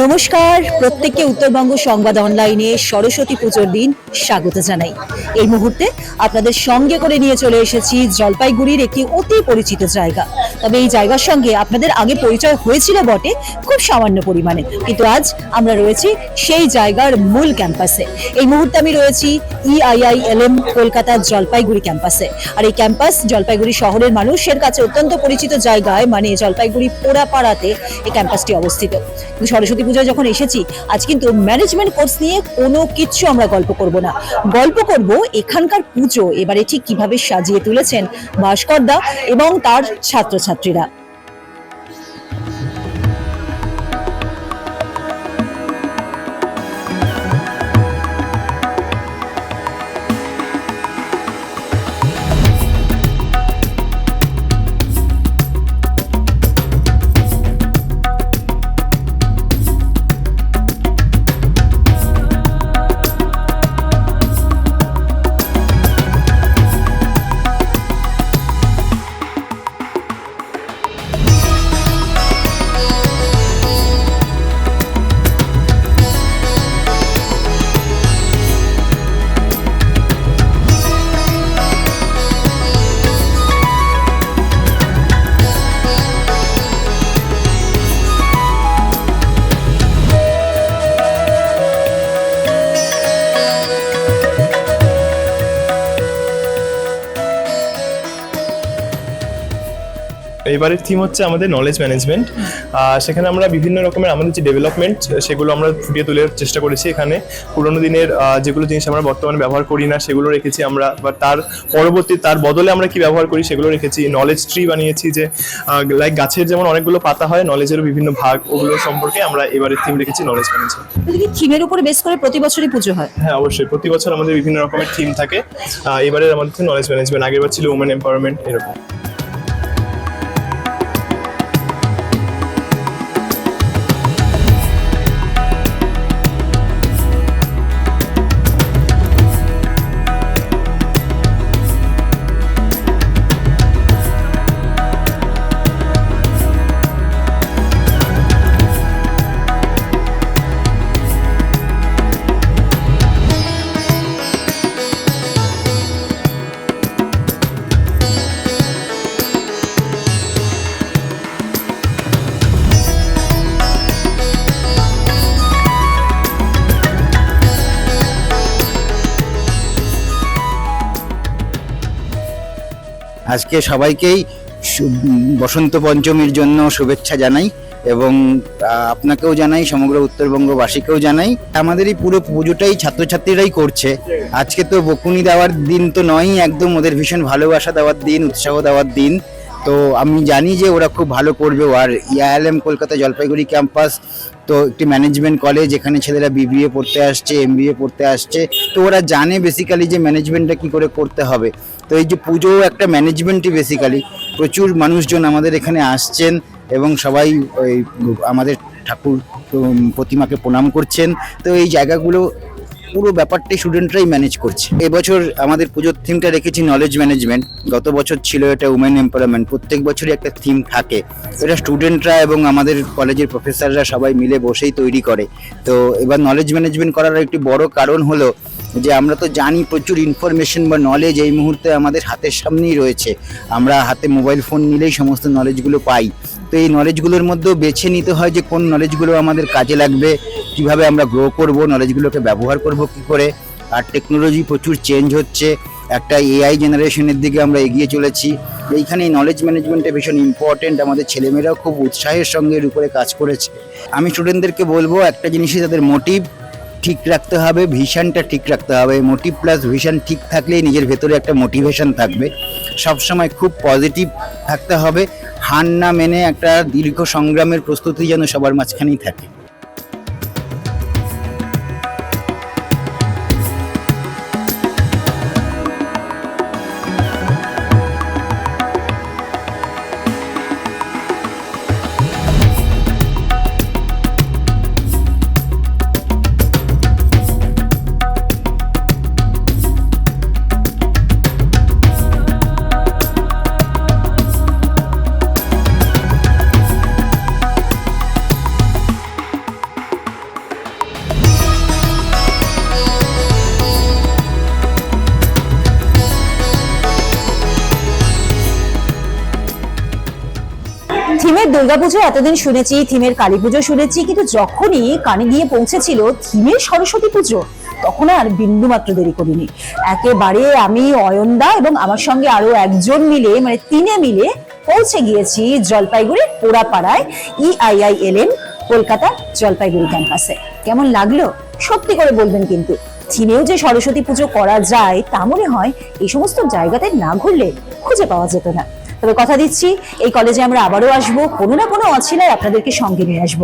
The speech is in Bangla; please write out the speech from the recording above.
নমস্কার। প্রত্যেককে উত্তরবঙ্গ সংবাদ অনলাইনে সরস্বতী পুজোর দিন স্বাগত জানাই। এই মুহূর্তে আপনাদের সঙ্গে করে নিয়ে চলে এসেছি জলপাইগুড়ির একটি অতি পরিচিত জায়গা। তবে এই জায়গার সঙ্গে আপনাদের আগে পরিচয় হয়েছিল বটে খুব সামান্য পরিমাণে। কিন্তু আজ আমরা রয়েছি সেই জায়গার মূল ক্যাম্পাসে। এই মুহূর্তে আমি রয়েছি E ইআইআইএলএম কলকাতার জলপাইগুড়ি ক্যাম্পাসে। আর এই ক্যাম্পাস জলপাইগুড়ি শহরের মানুষের কাছে অত্যন্ত পরিচিত জায়গায় মানে জলপাইগুড়ি পোড়াপাড়াতে এই ক্যাম্পাসটি অবস্থিত। কিন্তু সরস্বতী পূজায় যখন এসেছি, আজ কিন্তু ম্যানেজমেন্ট কোর্স নিয়ে কোনো কিচ্ছু আমরা গল্প করব না। গল্প করব এখানকার পুজো, এবারে ঠিক কীভাবে সাজিয়ে তুলেছেন ভাস্করদা এবং তার ছাত্রছাত্রীরা। এবারের থিম হচ্ছে আমাদের নলেজ ম্যানেজমেন্ট সেখানে আমরা বিভিন্ন রকমের আমাদের যে ডেভেলপমেন্ট সেগুলো আমরা ফুটিয়ে তোলার চেষ্টা করেছি এখানে। পুরোনো দিনের যেগুলো জিনিস আমরা বর্তমানে ব্যবহার করি না সেগুলো রেখেছি আমরা। বা তার পরবর্তী তার বদলে আমরা কি ব্যবহার করি সেগুলো রেখেছি। নলেজ ট্রি বানিয়েছি যে লাইক গাছের যেমন অনেকগুলো পাতা হয় নলেজেরও বিভিন্ন ভাগ ওগুলো সম্পর্কে আমরা এবারের থিম রেখেছি নলেজ ম্যানেজমেন্ট থিমের উপরে বেস করে প্রতি বছরই পুজো হয়। হ্যাঁ অবশ্যই। প্রতি বছর আমাদের বিভিন্ন রকমের থিম থাকে। এবারের আমাদের নলেজ ম্যানেজমেন্ট আগের বার ছিল উমেন এম্পাওয়ারমেন্ট এরকম। আজকে সবাইকেই বসন্ত পঞ্চমীর জন্য শুভেচ্ছা জানাই এবং আপনাকেও জানাই, সমগ্র উত্তরবঙ্গবাসীকেও জানাই। আমাদের এই পুরো পুজোটাই ছাত্রছাত্রীরাই করছে। আজকে তো বকুনি দেওয়ার দিন তো নয়ই, একদম ওদের ভীষণ ভালোবাসা দেওয়ার দিন, উৎসাহ দেওয়ার দিন। তো আমি জানি যে ওরা খুব ভালো করবে আর ইয়াএলএম কলকাতা জলপাইগুড়ি ক্যাম্পাস, তো একটি ম্যানেজমেন্ট কলেজ এখানে ছেলেরা বিবিএ পড়তে আসছে এমবিএ পড়তে আসছে, তো ওরা জানে বেসিক্যালি যে ম্যানেজমেন্টটা কি করে করতে হবে। তো এই যে পুজো একটা ম্যানেজমেন্টই বেসিক্যালি প্রচুর মানুষজন আমাদের এখানে আসছেন এবং সবাই ওই আমাদের ঠাকুর প্রতিমাকে প্রণাম করছেন। তো এই জায়গাগুলো পুরো ব্যাপারটাই স্টুডেন্টরাই ম্যানেজ করছে। এবছর আমাদের পুজোর থিমটা রেখেছি নলেজ ম্যানেজমেন্ট গত বছর ছিল এটা উমেন এম্পাওয়ারমেন্ট প্রত্যেক বছরই একটা থিম থাকে। এটা স্টুডেন্টরা এবং আমাদের কলেজের প্রফেসররা সবাই মিলে বসেই তৈরি করে। তো এবার নলেজ ম্যানেজমেন্ট করার একটি বড় কারণ হলো যে আমরা তো জানি প্রচুর ইনফরমেশন বা নলেজ এই মুহূর্তে আমাদের হাতের সামনেই রয়েছে। আমরা হাতে মোবাইল ফোন নিলেই সমস্ত নলেজগুলো পাই। তো এই নলেজগুলোর মধ্যেও বেছে নিতে হয় যে কোন নলেজগুলো আমাদের কাজে লাগবে, কীভাবে আমরা গ্রো করব নলেজগুলোকে ব্যবহার করব, কি করে। আর টেকনোলজি প্রচুর চেঞ্জ হচ্ছে। একটা এআই জেনারেশনের দিকে আমরা এগিয়ে চলেছি। এইখানে নলেজ ম্যানেজমেন্টটা ভীষণ ইম্পর্টেন্ট আমাদের ছেলেমেয়েরাও খুব উৎসাহের সঙ্গে এর উপরে কাজ করেছে। আমি স্টুডেন্টদেরকে বলব, একটা জিনিসই তাদের মোটিভ ঠিক রাখতে হবে ভিশনটা ঠিক রাখতে হবে। মোটিভ প্লাস ভিশন ঠিক থাকলেই নিজের ভেতরে একটা মোটিভেশন থাকবে। সবসময় খুব পজিটিভ থাকতে হবে। হার না মেনে একটা দীর্ঘ সংগ্রামের প্রস্তুতি যেন সবার মাঝখানেই থাকে। দুর্গাপুজো, এতদিন শুনেছি, থিমের কালী পুজো শুনেছি, কিন্তু যখনই কানে গিয়ে পৌঁছেছিল থিমের সরস্বতী পুজো, তখন আর বিন্দু মাত্র দেরি করিনি। একেবারে আমি, অয়নদা এবং আমার সঙ্গে আরও একজন মিলে মানে তিনে মিলে পৌঁছে গিয়েছি জলপাইগুড়ির পোড়াপাড়ায় E ইআইআইএলএন কলকাতা জলপাইগুড়ি ক্যাম্পাসে। কেমন লাগল? সত্যি করে বলবেন কিন্তু, থিমেও যে সরস্বতী পুজো করা যায়, তা মনে হয় এই সমস্ত জায়গাতে না ঘুরলে খুঁজে পাওয়া যেত না। তবে কথা দিচ্ছি, এই কলেজে আমরা আবারও আসব। কোনো না কোনো অছিলায় আপনাদেরকে সঙ্গে নিয়ে আসব।